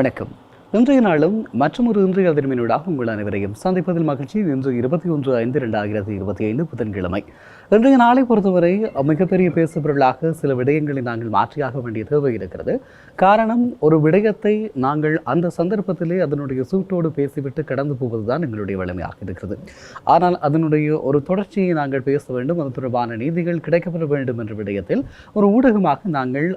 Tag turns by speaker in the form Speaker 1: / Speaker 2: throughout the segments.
Speaker 1: வணக்கம். இன்றைய நாளும் மற்றொரு இன்றைய அதிர்மையினூடாக உங்கள் அனைவரையும் சந்திப்பதில் மகிழ்ச்சி. இன்று இருபத்தி ஒன்று ஐந்து ரெண்டாயிரத்தி இருபத்தி ஐந்து புதன்கிழமை. இன்றைய நாளை பொறுத்தவரை மிகப்பெரிய பேசுபொருளாக சில விடயங்களை நாங்கள் மாற்றியாக வேண்டிய தேவை இருக்கிறது. காரணம் ஒரு விடயத்தை நாங்கள் அந்த சந்தர்ப்பத்திலே அதனுடைய சூட்டோடு பேசிவிட்டு கடந்து போவதுதான் எங்களுடைய வலிமையாக இருக்கிறது. ஆனால் அதனுடைய ஒரு தொடர்ச்சியை நாங்கள் பேச வேண்டும். அது தொடர்பான நீதிகள் கிடைக்கப்பெற வேண்டும் என்ற விடயத்தில் ஒரு ஊடகமாக நாங்கள்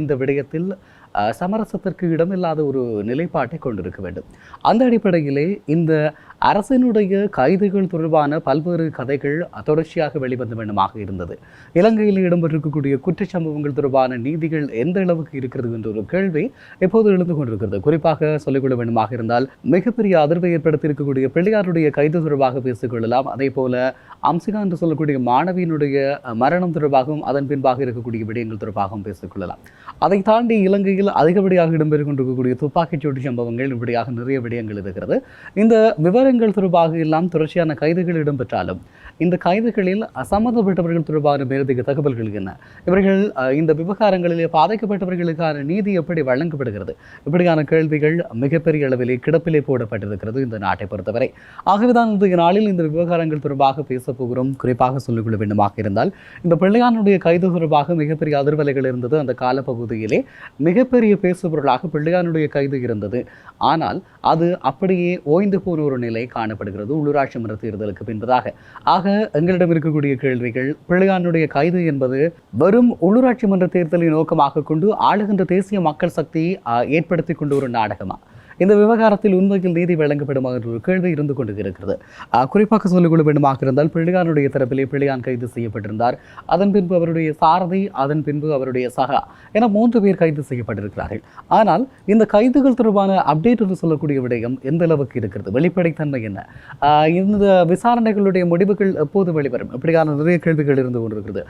Speaker 1: இந்த விடயத்தில் சமரசத்திற்கு இடமில்லாத ஒரு நிலைப்பாட்டை கொண்டிருக்க வேண்டும். அந்த அடிப்படையிலே இந்த அரசினுடைய கைதுகள் தொடர்பான பல்வேறு கதைகள் தொடர்ச்சியாக வெளிவந்த வேண்டுமாக இருந்தது. இலங்கையில் இடம்பெற்றிருக்கக்கூடிய குற்றச்சம்பவங்கள் தொடர்பான நீதிகள் எந்த அளவுக்கு இருக்கிறது என்ற ஒரு கேள்வி எப்போது எழுந்து கொண்டிருக்கிறது. குறிப்பாக சொல்லிக்கொள்ள வேண்டுமாக இருந்தால் மிகப்பெரிய அதிர்வை ஏற்படுத்தியிருக்கக்கூடிய பிள்ளையாருடைய கைது தொடர்பாக பேசிக்கொள்ளலாம் அதே போல அம்சிகா என்று சொல்லக்கூடிய மாணவியினுடைய மரணம் தொடர்பாகவும் அதன் பின்பாக இருக்கக்கூடிய விடயங்கள் தொடர்பாகவும் பேசிக்கொள்ளலாம் அதை தாண்டி இலங்கையில் அதிகப்படியாக இடம்பெற்று கொண்டிருக்கக்கூடிய துப்பாக்கிச்சூட்டு சம்பவங்கள் இப்படியாக நிறைய விடயங்கள் இருக்கிறது. இந்த விவரங்கள் தொடர்பாக எல்லாம் தொடர்ச்சியான கைதுகள் இடம்பெற்றாலும் இந்த கைதுகளில் சம்மந்தப்பட்டவர்கள் தொடர்பான மேலதிக தகவல்கள் என்ன? இவர்கள் இந்த விவகாரங்களிலே பாதிக்கப்பட்டவர்களுக்கான நீதி எப்படி வழங்கப்படுகிறது? இப்படியான கேள்விகள் மிகப்பெரிய அளவிலே கிடப்பிலே போடப்பட்டிருக்கிறது இந்த நாட்டை பொறுத்தவரை. ஆகவேதான் இன்றைய நாளில் இந்த விவகாரங்கள் தொடர்பாக பேசப் போகிறோம். குறிப்பாக சொல்லிக்கொள்ள வேண்டுமாக இருந்தால் இந்த பிள்ளையானுடைய கைது தொடர்பாக மிகப்பெரிய அதிர்வலைகள் இருந்தது அந்த காலப்பகுதியிலே. மிகப்பெரிய பேசுபொருளாக பிள்ளையானுடைய கைது இருந்தது. ஆனால் அது அப்படியே ஓய்ந்து போன ஒரு நிலை. காணப்படுகிறது. உள்ளூராட்சி மன்ற தேர்தலுக்கு பின்பதாக. ஆக எங்களிடம் இருக்கக்கூடிய கேள்விகள் பிள்ளையானுடைய கைது என்பது வெறும் உள்ளூராட்சி மன்ற தேர்தலை நோக்கமாக கொண்டு ஆளுகின்ற தேசிய மக்கள் சக்தி ஏற்படுத்தி கொண்டு ஒரு நாடகமா? இந்த விவகாரத்தில் உண்மையில் நீதி வழங்கப்படுமா என்ற ஒரு கேள்வி இருந்து கொண்டு இருக்கிறது குறிப்பாக சொல்லிக்கொள்ள வேண்டுமாக இருந்தால் பிள்ளையானுடைய தரப்பிலே பிள்ளையான் கைது செய்யப்பட்டிருந்தார். அதன் பின்பு அவருடைய சாரதி அதன் பின்பு அவருடைய சகா என மூன்று பேர் கைது செய்யப்பட்டிருக்கிறார்கள். ஆனால் இந்த கைதுகள் தொடர்பான அப்டேட் என்று சொல்லக்கூடிய விடயம் எந்த அளவுக்கு இருக்கிறது? வெளிப்படைத்தன்மை என்ன? இந்த விசாரணைகளுடைய முடிவுகள் எப்போது வெளிவரும்? இப்படியான நிறைய கேள்விகள் இருந்து கொண்டிருக்கிறது.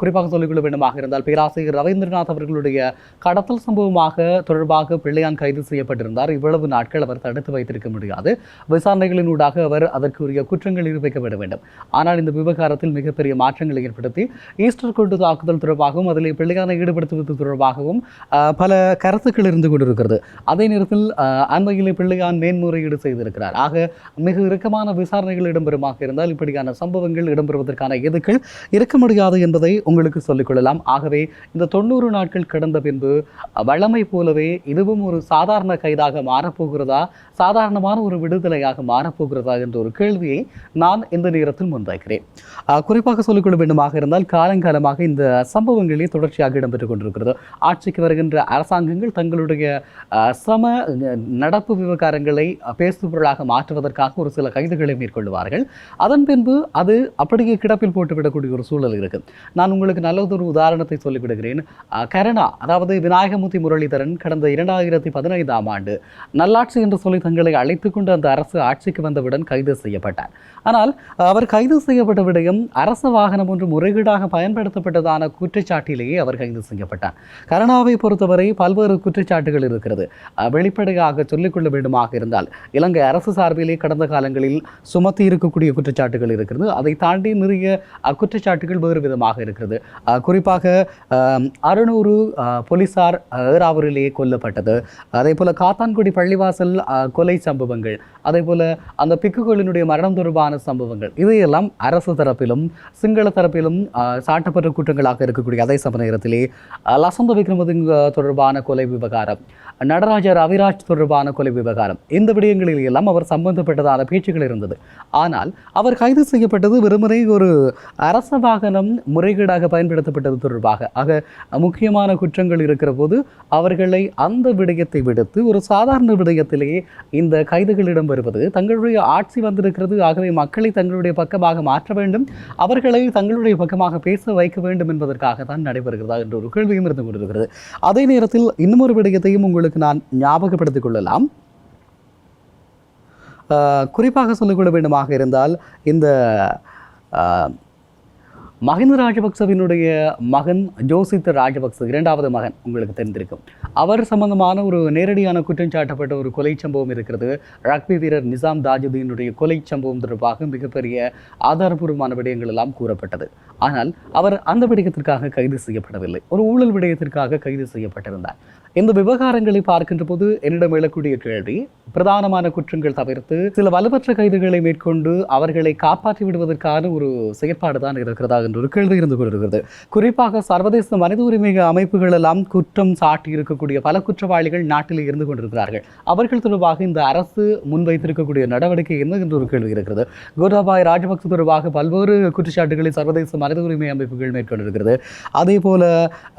Speaker 1: குறிப்பாக சொல்லிக்கொள்ள வேண்டுமாக இருந்தால் பேராசிரியர் ரவீந்திரநாத் அவர்களுடைய கடத்தல் சம்பவமாக தொடர்பாக பிள்ளையான் கைது செய்யப்பட்டிருந்தார். இவ்வளவு இவ்வளவு நாட்கள் அவர் தடுத்து வைத்திருக்க முடியாது. விசாரணைகளினூடாக அவர் அதற்குரிய குற்றங்கள் நிரூபிக்கப்பட வேண்டும். ஆனால் இந்த விவகாரத்தில் மிகப்பெரிய மாற்றங்களை ஏற்படுத்தி ஈஸ்டர் குண்டு தாக்குதல் தொடர்பாகவும் அதில் பிள்ளையான ஈடுபடுத்துவது தொடர்பாகவும் பல கருத்துக்கள் இருந்து கொண்டிருக்கிறது. அதே நேரத்தில் ஆஹ், அண்மையிலே பிள்ளையான் மேன்முறையீடு செய்திருக்கிறார். ஆக மிக இறுக்கமான விசாரணைகள் இடம்பெறுமாக இருந்தால் இப்படியான சம்பவங்கள் இடம்பெறுவதற்கான எதுக்கள் இருக்க முடியாது என்பதை உங்களுக்கு சொல்லிக்கொள்ளலாம் ஆகவே இந்த தொண்ணூறு நாட்கள் கடந்த பின்பு வளமை போலவே இதுவும் ஒரு சாதாரண கைதாக மாற மாறப்போகிறதா? சாதாரணமான ஒரு விடுதலையாக மாறப்போகிறதா என்ற ஒரு கேள்வியை நான் இந்த நேரத்தில் முன்வைக்கிறேன். குறிப்பாக சொல்லிக்கொள்ள வேண்டுமாக இருந்தால் காலங்காலமாக இந்த சம்பவங்களே தொடர்ச்சியாக இடம்பெற்றுக் கொண்டிருக்கிறது. ஆட்சிக்கு வருகின்ற அரசாங்கங்கள் தங்களுடைய சம நடப்பு விவகாரங்களை பேசுபொருளாக மாற்றுவதற்காக ஒரு சில கைதுகளை மேற்கொள்வார்கள் அதன் பின்பு அது அப்படியே கிடப்பில் போட்டுவிடக்கூடிய ஒரு சூழல் இருக்கு. நான் உங்களுக்கு நல்லதொரு உதாரணத்தை சொல்லிவிடுகிறேன். கருணா அதாவது விநாயகமூர்த்தி முரளிதரன் கடந்த இரண்டாயிரத்தி பதினைந்தாம் ஆண்டு நல்லாட்சி என்று சொல்லி தங்களை அழைத்து கொண்டு அந்த அரசு ஆட்சிக்கு வந்தவுடன் கைது செய்யப்பட்டார். ஆனால் அவர் கைது செய்யப்பட்ட விடயம் அரச வாகனம் ஒன்று முறைகேடாக பயன்படுத்தப்பட்டதான குற்றச்சாட்டிலேயே அவர் கைது செய்யப்பட்டார். கருணாவை பொறுத்தவரை பல்வேறு குற்றச்சாட்டுகள் இருக்கிறது. வெளிப்படையாக சொல்லிக்கொள்ள வேண்டுமாக இருந்தால் இலங்கை அரசு சார்பிலே கடந்த காலங்களில் சுமத்தி இருக்கக்கூடிய குற்றச்சாட்டுகள் இருக்கிறது. அதை தாண்டி நிறைய குற்றச்சாட்டுகள் வேறு விதமாக இருக்கிறது. குறிப்பாக அறுநூறு போலீசார் ஏறாவூரிலேயே கொல்லப்பட்டது. அதே போல காத்தான்குடி பள்ளிவாசல் கொலை சம்பவங்கள் அதே போல அந்த பிக்குகளினுடைய மரணம் தொடர்பான சம்பவங்கள் இதையெல்லாம் அரசு தரப்பிலும் சிங்கள தரப்பிலும் சாட்டப்பட்ட குற்றங்களாக இருக்கக்கூடிய அதே சம நேரத்திலே லசந்த விக்ரமதுங்க தொடர்பான கொலை விவகாரம் நடராஜர் அவிராஜ் தொடர்பான கொலை விவகாரம் இந்த விடயங்களில் எல்லாம் அவர் சம்பந்தப்பட்டதான பேச்சுகள் இருந்தது. ஆனால் அவர் கைது செய்யப்பட்டது வெறுமனே ஒரு அரச வாகனம் முறைகேடாக பயன்படுத்தப்பட்டது தொடர்பாக. ஆக முக்கியமான குற்றங்கள் இருக்கிற போது அவர்களை அந்த விடயத்தை விடுத்து ஒரு சாதாரண விடயத்திலேயே இந்த கைதுகளிடம் வருவது தங்களுடைய ஆட்சி வந்திருக்கிறது. ஆகவே மக்களை தங்களுடைய பக்கமாக மாற்ற வேண்டும். அவர்களை தங்களுடைய பக்கமாக பேச வைக்க வேண்டும் என்பதற்காக தான் நடைபெறுகிறதா என்ற ஒரு கேள்வியும் இருந்து கொண்டிருக்கிறது. அதே நேரத்தில் இன்னமொரு விடயத்தையும் உங்களுக்கு நான் ஞாபகப்படுத்திக் கொள்ளலாம். குறிப்பாக சொல்லிக்கொள்ள வேண்டுமாக இருந்தால் இந்த மகிந்த மஹிந்த ராஜபக்சவினுடைய மகன் ஜோசித்த ராஜபக்ச இரண்டாவது மகன் உங்களுக்கு தெரிந்திருக்கும். அவர் சம்பந்தமான ஒரு நேரடியான குற்றம் சாட்டப்பட்ட ஒரு கொலை சம்பவம் இருக்கிறது. ரக்பி வீரர் நிசாம் தாஜுதீனுடைய கொலை சம்பவம் தொடர்பாக மிகப்பெரிய ஆதாரபூர்வமான விடயங்கள் எல்லாம் கூறப்பட்டது. ஆனால் அவர் அந்த விடயத்திற்காக கைது செய்யப்படவில்லை. ஒரு ஊழல் விடயத்திற்காக கைது செய்யப்பட்டிருந்தார். இந்த விவகாரங்களை பார்க்கின்ற போது என்னிடம் எழக்கூடிய கேள்வி பிரதானமான குற்றங்கள் தவிர்த்து சில வலுவற்ற கைதுகளை மேற்கொண்டு அவர்களை காப்பாற்றி விடுவதற்கான ஒரு செயற்பாடு தான் இருக்கிறதா என்ற ஒரு கேள்வி இருந்து கொண்டிருக்கிறது. குறிப்பாக சர்வதேச மனித உரிமை அமைப்புகள் எல்லாம் குற்றம் சாட்டி இருக்கக்கூடிய பல குற்றவாளிகள் நாட்டில் இருந்து கொண்டிருக்கிறார்கள். அவர்கள் தொடர்பாக இந்த அரசு முன்வைத்திருக்கக்கூடிய நடவடிக்கை என்ன என்ற ஒரு கேள்வி இருக்கிறது. கோட்டாபாய் ராஜபக்ச தொடர்பாக பல்வேறு குற்றச்சாட்டுகளை சர்வதேச மனித உரிமை அமைப்புகள் மேற்கொண்டிருக்கிறது. அதே போல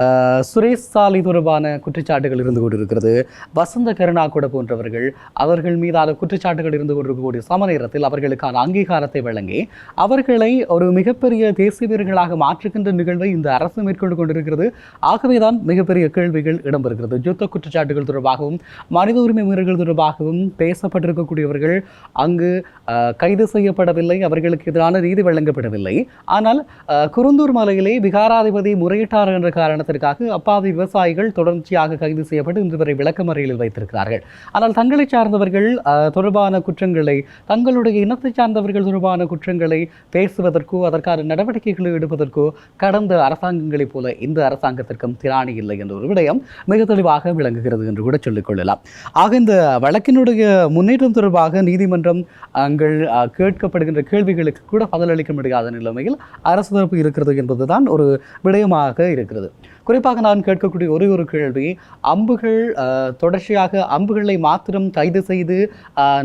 Speaker 1: அஹ், சுரேஷ் சாலை தொடர்பான குற்றச்சாட்டுகள் இருந்து கொண்டிருக்கிறது. வசந்த கருணா கூட போன்றவர்கள் அவர்கள் மீதான குற்றச்சாட்டுகள் இருந்து கொண்டிருக்கக்கூடிய சம நேரத்தில் அவர்களுக்கான அங்கீகாரத்தை வழங்கி அவர்களை ஒரு மிகப்பெரிய தேசிய வீரர்களாக மாற்றுகின்ற நிகழ்வை இந்த அரசு மேற்கொண்டு கொண்டிருக்கிறது. ஆகவேதான் மிகப்பெரிய கேள்விகள் இடம்பெறுகிறது. யுத்த குற்றச்சாட்டுகள் தொடர்பாகவும் மனித உரிமை மீறல்கள் தொடர்பாகவும் பேசப்பட்டிருக்கக்கூடியவர்கள் அங்கு கைது செய்யப்படவில்லை. அவர்களுக்கு எதிரான நீதி வழங்கப்படவில்லை. ஆனால் குருந்தூர் மலையிலே விகாராதிபதி முறையிட்டார் என்ற காரணத்திற்காக அப்பாவி விவசாயிகள் தொடர்ச்சியாக கைது செய்யப்பட்டு இன்று வரை விளக்கமறையில் வைத்திருக்கிறார்கள். ஆனால் தங்களை சார்ந்தவர்கள் தொடர்பான குற்றங்களை தங்களுடைய இனத்தை சார்ந்தவர்கள் தொடர்பான குற்றங்களை பேசுவதற்கோ அதற்கான நடவடிக்கைகளை எடுப்பதற்கோ கடந்த அரசாங்கங்களைப் போல இந்த அரசாங்கத்திற்கும் திராணி இல்லை என்ற ஒரு விடயம் மிக தெளிவாக விளங்குகிறது என்று கூட சொல்லிக்கொள்ளலாம் ஆக இந்த வழக்கினுடைய முன்னேற்றம் தொடர்பாக நீதிமன்றம் அங்கள் கேட்கப்படுகின்ற கேள்விகளுக்கு கூட பதிலளிக்க முடியாத நிலைமையில் அரசு தரப்பு இருக்கிறது என்பதுதான் ஒரு விடயமாக இருக்கிறது. குறிப்பாக நான் கேட்கக்கூடிய ஒரே ஒரு கேள்வி அம்புகள் தொடர்ச்சியாக அம்புகளை மாத்திரம் கைது செய்து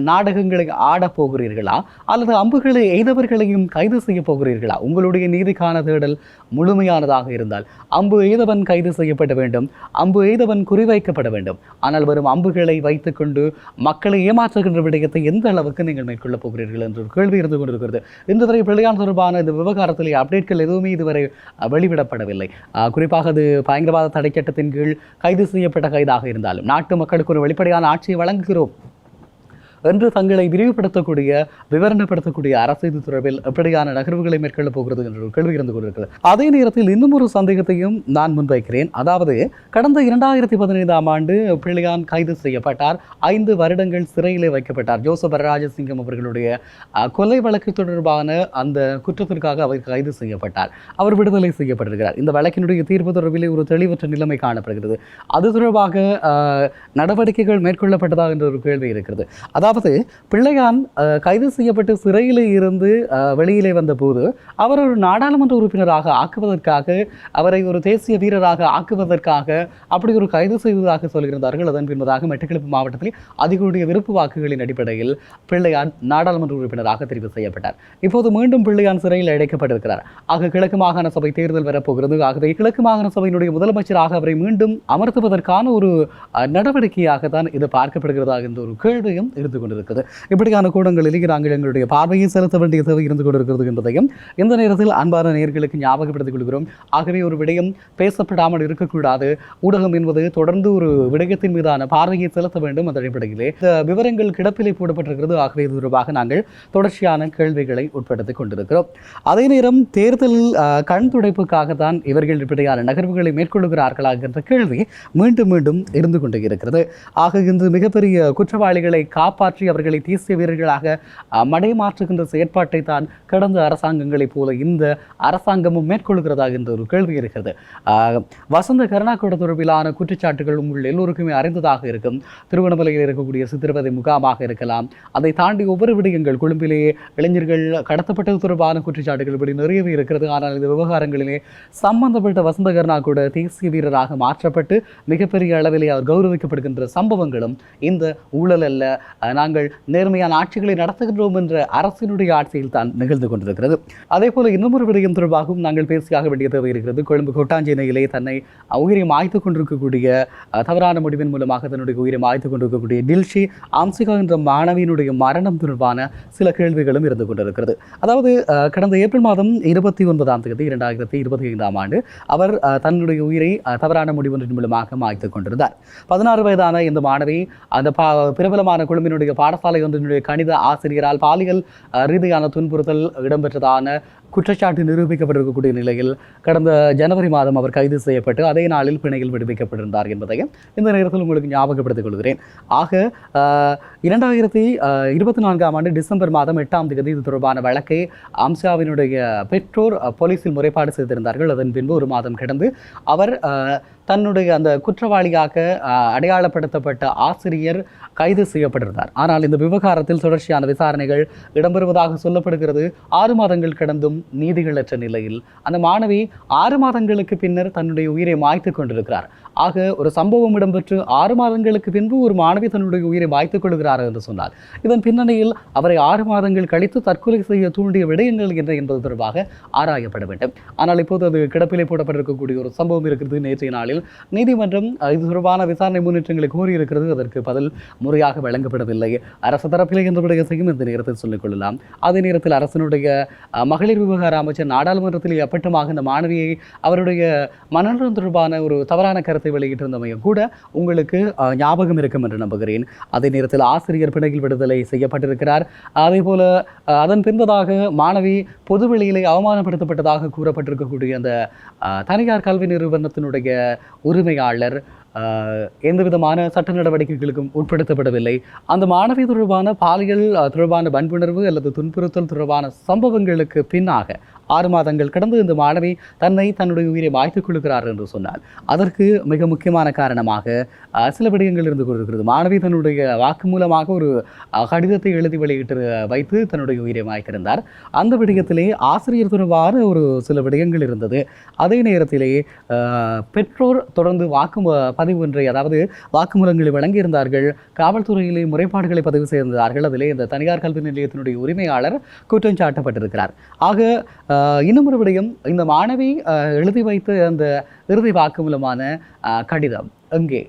Speaker 1: நாடகங்களை ஆடப் போகிறீர்களா? அல்லது அம்புகளை எய்தவர்களையும் கைது செய்ய போகிறீர்களா? உங்களுடைய நீதிக்கான தேடல் முழுமையானதாக இருந்தால் அம்பு எய்தவன் கைது செய்யப்பட வேண்டும் அம்பு எய்தவன் குறிவைக்கப்பட வேண்டும். ஆனால் வரும் அம்புகளை வைத்துக்கொண்டு மக்களை ஏமாற்றுகின்ற விடயத்தை எந்த அளவுக்கு நீங்கள் மேற்கொள்ளப் போகிறீர்கள் என்ற ஒரு கேள்வி இருந்து கொண்டிருக்கிறது. இன்று வரை பிள்ளையான் தொடர்பான இந்த விவகாரத்தில் அப்டேட்கள் எதுவுமே இதுவரை வெளிவிடப்படவில்லை. குறிப்பாக அது பயங்கரவாத தடை சட்டத்தின் கீழ் கைது செய்யப்பட்ட கைதாக இருந்தாலும் நாட்டு மக்களுக்கு ஒரு வெளிப்படையான ஆட்சியை வழங்குகிறோம். என்று தங்களை விரிவுபடுத்தக்கூடிய விவரணப்படுத்தக்கூடிய அரசு இது தொடர்பில் எப்படியான நகர்வுகளை மேற்கொள்ளப் போகிறது என்ற ஒரு கேள்வி இருந்து கொண்டிருக்கிறது. அதே நேரத்தில் இன்னும் ஒரு சந்தேகத்தையும் நான் முன்வைக்கிறேன். அதாவது கடந்த இரண்டாயிரத்தி பதினைந்தாம் ஆண்டு பிள்ளையான் கைது செய்யப்பட்டார். ஐந்து வருடங்கள் சிறையிலே வைக்கப்பட்டார். ஜோசப் ராஜசிங்கம் அவர்களுடைய கொலை வழக்கு தொடர்பான அந்த குற்றத்திற்காக அவர் கைது செய்யப்பட்டார். அவர் விடுதலை செய்யப்பட்டிருக்கிறார். இந்த வழக்கினுடைய தீர்ப்பு தொடர்பிலே ஒரு தெளிவற்ற நிலைமை காணப்படுகிறது. அது தொடர்பாக நடவடிக்கைகள் மேற்கொள்ளப்பட்டதா என்ற ஒரு கேள்வி இருக்கிறது. அதாவது பிள்ளையான் கைது செய்யப்பட்டு சிறையில் இருந்து வெளியிலே வந்தபோது அவர் ஒரு நாடாளுமன்ற உறுப்பினராக ஆக்குவதற்காக அவரை ஒரு தேசிய வீரராக ஆக்குவதற்காக அப்படி ஒரு கைது செய்வதாக சொல்கிறார்கள் அதன் பின்பதாக மெட்டுக்கிழப்பு மாவட்டத்தில் அதிகளுடைய விருப்பு வாக்குகளின் அடிப்படையில் பிள்ளையான் நாடாளுமன்ற உறுப்பினராக தெரிவு செய்யப்பட்டார். இப்போது மீண்டும் பிள்ளையான் சிறையில் அடைக்கப்பட்டிருக்கிறார். ஆக கிழக்கு மாகாண சபை தேர்தல் வரப்போகிறது. ஆகவே கிழக்கு மாகாண சபையினுடைய முதலமைச்சராக அவரை மீண்டும் அமர்த்துவதற்கான ஒரு நடவடிக்கையாக தான் இது பார்க்கப்படுகிறதா என்ற ஒரு கேள்வியும் இருந்து இருந்து கொண்டிருக்கிறது. இப்படியான கூடங்களில் நாங்கள் எங்களுடைய பார்வையை செலுத்த வேண்டிய தேவை இருந்து கொண்டிருக்கிறது என்பதையும் இந்த நேரத்தில் அன்பான நேர்களுக்கு ஞாபகப்படுத்திக் கொள்கிறோம். ஆகவே ஒரு விடயம் பேசப்படாமல் இருக்கக்கூடாது. ஊடகம் என்பது தொடர்ந்து ஒரு விடயத்தின் மீதான பார்வையை செலுத்த வேண்டும் அந்த அடிப்படையிலே. இந்த விவரங்கள் கிடப்பிலே போடப்பட்டிருக்கிறது. ஆகவே இது தொடர்பாக நாங்கள் தொடர்ச்சியான கேள்விகளை உட்படுத்திக் கொண்டிருக்கிறோம். அதே நேரம் தேர்தலில் கண் துடைப்புக்காக தான் இவர்கள் இப்படியான நகர்வுகளை மேற்கொள்கிறார்களா என்ற கேள்வி மீண்டும் மீண்டும் இருந்து கொண்டே இருக்கிறது. ஆக இன்று மிகப்பெரிய குற்றவாளிகளை காப்பாற்ற அவர்களை தேசிய வீரர்களாக மடைமாற்றுகின்ற செயற்பாட்டை தான் கடந்த அரசாங்கங்களைப் போல இந்த அரசாங்கமும் மேற்கொள்கிறதா என்ற ஒரு கேள்வி இருக்கிறது. வசந்த கருணாக்கூட தொடர்பிலான குற்றச்சாட்டுகள் உங்கள் எல்லோருக்குமே அறிந்ததாக இருக்கும். திருவண்ணாமலையில் இருக்கக்கூடிய சித்திரவதை முகாமாக இருக்கலாம். அதை தாண்டி ஒவ்வொரு விடயங்கள் கொழும்பிலேயே இளைஞர்கள் கடத்தப்பட்டது தொடர்பான குற்றச்சாட்டுகள் இப்படி நிறையவே இருக்கிறது. ஆனால் இந்த விவகாரங்களிலே சம்பந்தப்பட்ட வசந்த கருணா கூட தேசிய வீரராக மாற்றப்பட்டு மிகப்பெரிய அளவிலே அவர் கௌரவிக்கப்படுகின்ற சம்பவங்களும் இந்த ஊழல் அல்ல. நாங்கள் நேர்மையான ஆட்சிகளை நடத்துகின்றோம் என்ற அரசினுடைய ஆட்சியில் தான் நிகழ்ந்து கொண்டிருக்கிறது. அதே போல இன்னமொரு விடயம் தொடர்பாகவும் நாங்கள் பேசியாக வேண்டிய தேவை இருக்கிறது. கொழும்பு கொட்டாஞ்சேனையிலே தன்னை உயிரை மாய்த்து கொண்டிருக்கக்கூடிய தவறான முடிவின் மூலமாக தன்னுடைய உயிரை மாய்த்து கொண்டிருக்கக்கூடிய டில்ஷி ஆம்சிகா என்ற மாணவியினுடைய மரணம் தொடர்பான சில கேள்விகளும் இருந்து கொண்டிருக்கிறது. அதாவது அஹ், கடந்த ஏப்ரல் மாதம் இருபத்தி ஒன்பதாம் தேதி இரண்டாயிரத்தி இருபத்தி ஐந்தாம் ஆண்டு அவர் தன்னுடைய உயிரை தவறான முடிவொன்றின் மூலமாக மாய்த்து கொண்டிருந்தார். பதினாறு வயதான இந்த மாணவி அந்த பா பிரபலமான குழுவினுடைய பாடசாலை ஒன்றினுடைய கணித ஆசிரியரால் பாலியல் ரீதியான துன்புறுத்தல் இடம்பெற்றதான குற்றச்சாட்டு நிரூபிக்கப்பட்டிருக்கக்கூடிய நிலையில் கடந்த ஜனவரி மாதம் அவர் கைது செய்யப்பட்டு அதே நாளில் பிணையில் விடுவிக்கப்பட்டிருந்தார் என்பதையும் இந்த நேரத்தில் உங்களுக்கு ஞாபகப்படுத்திக் கொள்கிறேன். ஆக இரண்டாயிரத்தி இருபத்தி நான்காம் ஆண்டு டிசம்பர் மாதம் எட்டாம் தேதி இது தொடர்பான வழக்கை அம்சாவினுடைய பெற்றோர் போலீஸில் முறைப்பாடு செய்திருந்தார்கள். அதன் பின்பு ஒரு மாதம் கடந்து அவர் தன்னுடைய அந்த குற்றவாளியாக அடையாளப்படுத்தப்பட்ட ஆசிரியர் கைது செய்யப்பட்டிருந்தார். ஆனால் இந்த விவகாரத்தில் தொடர்ச்சியான விசாரணைகள் இடம்பெறுவதாக சொல்லப்படுகிறது. ஆறு மாதங்கள் கடந்தும் நீதிகளற்ற நிலையில். அந்த மாணவி ஆறு மாதங்களுக்கு பின்னர் தன்னுடைய உயிரை மாய்த்து கொண்டிருக்கிறார். ஆக ஒரு சம்பவம் இடம்பெற்று ஆறு மாதங்களுக்கு பின்பு ஒரு மாணவி தன்னுடைய உயிரை வாய்த்துக் கொள்கிறார் என்று சொன்னார். இதன் பின்னணியில் அவரை ஆறு மாதங்கள் கழித்து தற்கொலை செய்ய தூண்டிய விடயங்கள் என்ன என்பது தொடர்பாக ஆராயப்பட வேண்டும். ஆனால் இப்போது அது கிடப்பிலே போடப்பட்டிருக்கக்கூடிய ஒரு சம்பவம் இருக்கிறது. நேற்றைய நாளில் நீதிமன்றம் இது தொடர்பான விசாரணை முன்னேற்றங்களை கோரியிருக்கிறது. அதற்கு பதில் முறையாக வழங்கப்படவில்லை. அரசு தரப்பிலே என்ற விடயத்தையும் இந்த நேரத்தில் சொல்லிக் கொள்ளலாம். அதே நேரத்தில் அரசனுடைய மகளிர் விவகார அமைச்சர் நாடாளுமன்றத்தில் அப்பட்டமாக இந்த மாணவியை அவருடைய மனநலம் தொடர்பான ஒரு தவறான கருத்தை வெளியிட்டிருந்தமையும் கூட உங்களுக்கு ஞாபகம் இருக்கும் என்று நம்புகிறேன். அதே நேரத்தில் ஆசிரியர் பிணையில் விடுதலை செய்யப்பட்டிருக்கிறார். அதே போல அதன் பின்பதாக மாணவி பொது வெளியிலே அவமானப்படுத்தப்பட்டதாக கூறப்பட்டிருக்கக்கூடிய அந்த தனியார் கல்வி நிறுவனத்தினுடைய உரிமையாளர் எந்த விதமான சட்ட நடவடிக்கைகளுக்கும் உட்படுத்தப்படவில்லை. அந்த மாணவி தொடர்பான பாலியல் தொடர்பான வன்புணர்வு அல்லது துன்புறுத்தல் தொடர்பான சம்பவங்களுக்கு பின்னாக ஆறு மாதங்கள் கடந்து இந்த மாணவி தன்னை தன்னுடைய உயிரை மாய்த்துக் கொள்கிறார் என்று சொன்னார் அதற்கு மிக முக்கியமான காரணமாக சில விடயங்கள் இருந்து கொண்டிருக்கிறது. மாணவி தன்னுடைய வாக்குமூலமாக ஒரு கடிதத்தை எழுதி வெளியிட்டு வைத்து தன்னுடைய உயிரை மாய்த்திருந்தார். அந்த விடயத்திலே ஆசிரியர் தொடர்பான ஒரு சில விடயங்கள் இருந்தது. அதே நேரத்திலே பெற்றோர் தொடர்ந்து வாக்கு பதிவு ஒன்றை அதாவது வாக்குமூலங்களை வழங்கியிருந்தார்கள். காவல்துறையிலே முறைப்பாடுகளை பதிவு செய்திருந்தார்கள். அதிலே இந்த தனியார் கல்வி நிலையத்தினுடைய உரிமையாளர் குற்றம் சாட்டப்பட்டிருக்கிறார். ஆக இன்னும் ஒரு விடயம் இந்த மாணவி எழுதி வைத்த அந்த இறுதி வாக்குமூலமான மூலமான கடிதம் எங்கே?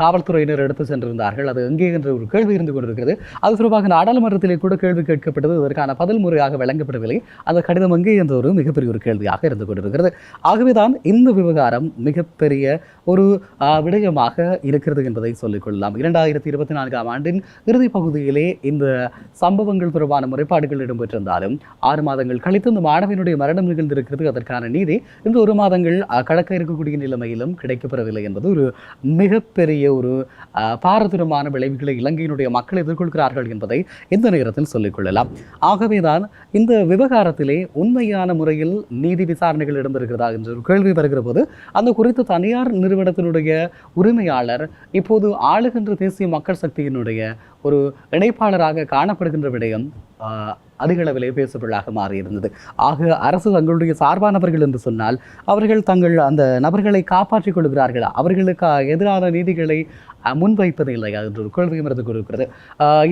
Speaker 1: காவல்துறையினர் எடுத்து சென்றிருந்தார்கள். அது எங்கே என்ற ஒரு கேள்வி இருந்து கொண்டிருக்கிறது. அது தொடர்பாக நாடாளுமன்றத்திலே கூட கேள்வி கேட்கப்பட்டது. அதற்கான பதில் முறையாக வழங்கப்படவில்லை. அந்த கடிதம் எங்கே என்ற ஒரு மிகப்பெரிய ஒரு கேள்வியாக இருந்து கொண்டிருக்கிறது. ஆகவேதான் இந்த விவகாரம் மிகப்பெரிய ஒரு விடயமாக இருக்கிறது என்பதை சொல்லிக்கொள்ளலாம் இரண்டாயிரத்தி இருபத்தி நான்காம் ஆண்டின் இறுதி பகுதியிலே இந்த சம்பவங்கள் தொடர்பான முறைப்பாடுகள் இடம்பெற்றிருந்தாலும் ஆறு மாதங்கள் கழித்து இந்த மாணவியினுடைய மரணம் நிகழ்ந்திருக்கிறது. அதற்கான நீதி இந்த ஒரு மாதங்கள் கடக்க இருக்கக்கூடிய நிலைமையிலும் கிடைக்கப்பெறவில்லை என்பது ஒரு மிகப்பெரிய ஒரு பாரதூரமான விளைவுகளை இலங்கையினுடைய மக்கள் எதிர்கொள்கிறார்கள் என்பதை இந்த நேரத்தில் சொல்லிக்கொள்ளலாம் ஆகவேதான் இந்த விவகாரத்திலே உண்மையான முறையில் நீதி விசாரணைகள் இடம்பெறுகிறதா என்ற ஒரு கேள்வி வருகிற போது அந்த குறித்த தனியார் நிறுவனத்தினுடைய உரிமையாளர் இப்போது ஆளுகின்ற தேசிய மக்கள் சக்தியினுடைய ஒரு இணைப்பாளராக காணப்படுகின்ற விடயம் அதிகளவிலே பேசுபொருளாக மாறியிருந்தது. ஆக அரசு தங்களுடைய சார்பானவர்கள் என்று சொன்னால் அவர்கள் தங்கள் அந்த நபர்களை காப்பாற்றிக் கொள்கிறார்களா? அவர்களுக்கு எதிரான நீதிகளை முன்வைப்பது இல்லையா என்ற ஒரு கேள்வியும் இருந்து கொண்டிருக்கிறது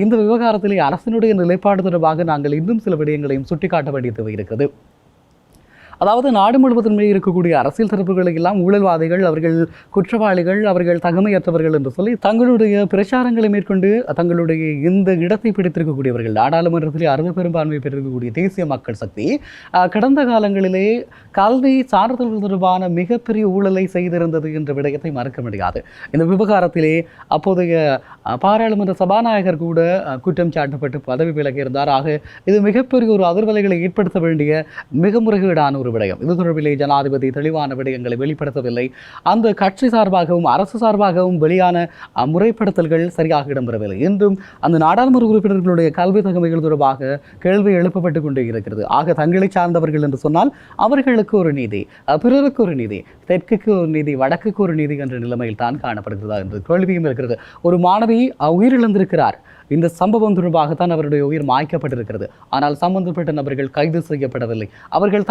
Speaker 1: இந்த விவகாரத்திலே அரசினுடைய நிலைப்பாடு தொடர்பாக நாங்கள் இன்னும் சில விடயங்களையும் சுட்டிக்காட்ட வேண்டியது இருக்கிறது. அதாவது நாடு முழுவதுமே இருக்கக்கூடிய அரசியல் தரப்புகளை எல்லாம் ஊழல்வாதிகள் அவர்கள் குற்றவாளிகள் அவர்கள் தகுமையற்றவர்கள் என்று சொல்லி தங்களுடைய பிரச்சாரங்களை மேற்கொண்டு தங்களுடைய இந்த இடத்தை பிடித்திருக்கக்கூடியவர்கள். நாடாளுமன்றத்திலே அறுதி பெரும்பான்மை பெற்றிருக்கக்கூடிய தேசிய மக்கள் சக்தி கடந்த காலங்களிலே கல்வி சான்றிதழ்கள் தொடர்பான மிகப்பெரிய ஊழலை செய்திருந்தது என்ற விடயத்தை மறக்க முடியாது. இந்த விவகாரத்திலே அப்போதைய பாராளுமன்ற சபாநாயகர் கூட குற்றம் சாட்டப்பட்டு பதவி விலகியிருந்தார் ஆக இது மிகப்பெரிய ஒரு அதிர்வலைகளை ஏற்படுத்த வேண்டிய மிக முறைகேடான ஒரு விடயம். இது தொடர்பிலே ஜனாதிபதி தெளிவான விடயங்களை வெளிப்படுத்தவில்லை. அந்த கட்சி சார்பாகவும் அரசு சார்பாகவும் வெளியான முறைப்படுத்தல்கள் சரியாக இடம்பெறவில்லை. இன்றும் அந்த நாடாளுமன்ற உறுப்பினர்களுடைய கல்வி தகமைகள் தொடர்பாக கேள்வி எழுப்பப்பட்டு கொண்டே இருக்கிறது. ஆக தங்களை சார்ந்தவர்கள் என்று சொன்னால் அவர்களுக்கு ஒரு நீதி பிறருக்கு ஒரு நீதி தெற்குக்கு ஒரு நீதி வடக்குக்கு ஒரு நீதி என்ற நிலைமையில் தான் காணப்படுகிறதா என்று கேள்வியும் இருக்கிறது. ஒரு மாணவி உயிரிழந்திருக்கிறார். இந்த சம்பவம் தொடர்பாகத்தான் அவருடைய உயிர் மாய்க்கப்பட்டிருக்கிறது. ஆனால் சம்பந்தப்பட்ட நபர்கள் கைது செய்யப்படவில்லை. அவர்கள்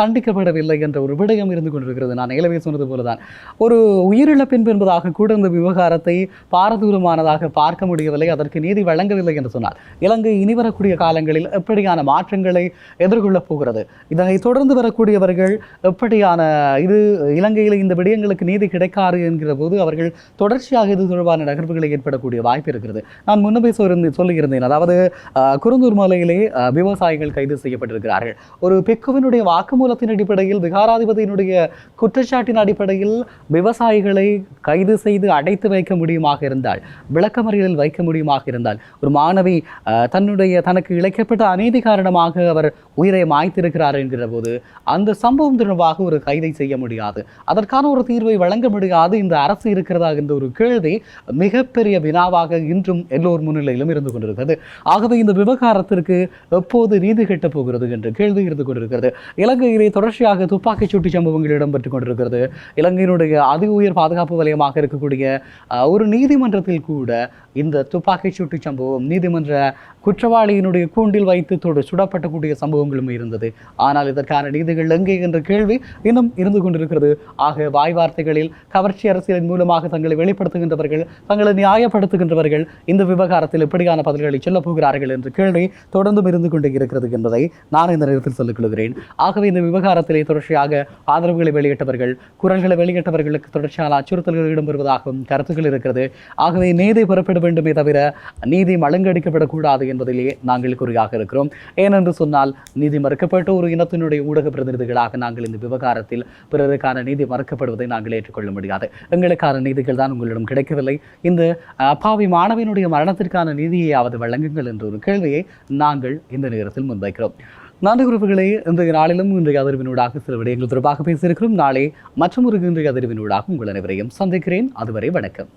Speaker 1: தண்டிக்கப்படவில்லை என்ற ஒரு விடயம் இருந்து கொண்டிருக்கிறது. நான் ஏலவே சொன்னது போலதான். ஒரு உயிரிழப்பின் என்பதாக கூட இந்த விவகாரத்தை பாரதூரமானதாக பார்க்க முடியவில்லை. அதற்கு நீதி வழங்கவில்லை என்று சொன்னார். இலங்கை இனி வரக்கூடிய காலங்களில் எப்படியான மாற்றங்களை எதிர்கொள்ளப் போகிறது? இதனை தொடர்ந்து வரக்கூடியவர்கள் எப்படியான இது இலங்கையில் இந்த விடயங்களுக்கு நீதி கிடைக்காது என்கிற போது அவர்கள் தொடர்ச்சியாக இது தொடர்பான நகர்வுகளை ஏற்படக்கூடிய வாய்ப்பு இருக்கிறது. நான் முன்னமே சொல்லி சொல்லியிருந்தேன். அதாவது அஹ், குருந்தூர் மலையிலே விவசாயிகள் கைது செய்யப்பட்டிருக்கிறார்கள். ஒரு பிக்குவினுடைய வாக்குமூலத்தின் அடிப்படையில் அடிப்படையில் விகாராதிபதியினுடைய குற்றச்சாட்டின் அடிப்படையில் விவசாயிகளை கைது செய்து அடைத்து வைக்க முடியுமாக இருந்தால் விளக்கமறியலில் வைக்க முடியுமாக இருந்தால் ஒரு மாணவி தன்னுடைய தனக்கு இழைக்கப்பட்ட அநீதி காரணமாக அவர் உயிரை மாய்த்திருக்கிறார் என்கிற போது அந்த சம்பவம் தொடர்பாக ஒரு கைதை செய்ய முடியாது. அதற்கான ஒரு தீர்வை வழங்க முடியாது. இந்த அரசு இருக்கிறதா என்ற ஒரு கேள்வி மிகப்பெரிய வினாவாக இன்றும் எல்லோர் முன்னிலையிலும் இருந்து கொண்டிருக்கிறது. ஆகவே இந்த விவகாரத்திற்கு எப்போது நீதி கெட்டப் போகிறது என்ற கேள்வி இருந்து கொண்டிருக்கிறது. இலங்கையிலே தொடர்ச்சியாக துப்பாக்கிச் சூட்டு சம்பவங்கள் இடம்பெற்றுக் கொண்டிருக்கிறது. இலங்கையினுடைய அதி உயர் பாதுகாப்பு வலயமாக இருக்கக்கூடிய ஒரு நீதிமன்றத்தில் கூட இந்த துப்பாக்கிச் சூட்டு சம்பவம் நீதிமன்ற குற்றவாளியினுடைய கூண்டில் வைத்து தொடு சுடப்பட்டக்கூடிய சம்பவங்களும் இருந்தது. ஆனால் இதற்கான நீதிகள் எங்கே என்ற கேள்வி இன்னும் இருந்து கொண்டிருக்கிறது. ஆக வாய் வார்த்தைகளில் கவர்ச்சி அரசியலின் மூலமாக தங்களை வெளிப்படுத்துகின்றவர்கள் தங்களை நியாயப்படுத்துகின்றவர்கள் இந்த விவகாரத்தில் எப்படியான பதில்களை சொல்லப் போகிறார்கள் என்ற கேள்வி தொடர்ந்தும் இருந்து கொண்டே இருக்கிறது என்பதை நான் இந்த நேரத்தில் சொல்லிக் கொள்கிறேன். ஆகவே இந்த விவகாரத்திலே தொடர்ச்சியாக ஆதரவுகளை வெளியிட்டவர்கள் குரல்களை வெளியிட்டவர்களுக்கு தொடர்ச்சியான அச்சுறுத்தல்கள் இடம்பெறுவதாகவும் கருத்துக்கள் இருக்கிறது. ஆகவே நீதி பெறப்பட வேண்டுமே தவிர நீதி மழுங்கடிக்கப்படக்கூடாது என்பதிலேயே நாங்கள் குறியாக இருக்கிறோம். ஏனென்று சொன்னால் நீதி மறுக்கப்பட்ட ஒரு இனத்தினுடைய ஊடக பிரதிநிதிகளாக நாங்கள் இந்த விவகாரத்தில் பிறருக்கான நீதி மறுக்கப்படுவதை நாங்கள் ஏற்றுக்கொள்ள முடியாது. எங்களுக்கான நீதிகள் தான் உங்களிடம் கிடைக்கவில்லை. இந்த அப்பாவி மாணவியினுடைய மரணத்திற்கான நீதியையாவது வழங்குங்கள் என்ற ஒரு கேள்வியை நாங்கள் இந்த நேரத்தில் முன்வைக்கிறோம். நன்றி குறிப்புகளை இன்றைய நாளிலும் இன்றைய அதிர்வினூடாக சில விடயங்கள் தொடர்பாக பேசியிருக்கிறோம். நாளை மற்றும் ஒரு இன்றைய அதிர்வினூடாக உங்கள் அனைவரையும் சந்திக்கிறேன். அதுவரை வணக்கம்.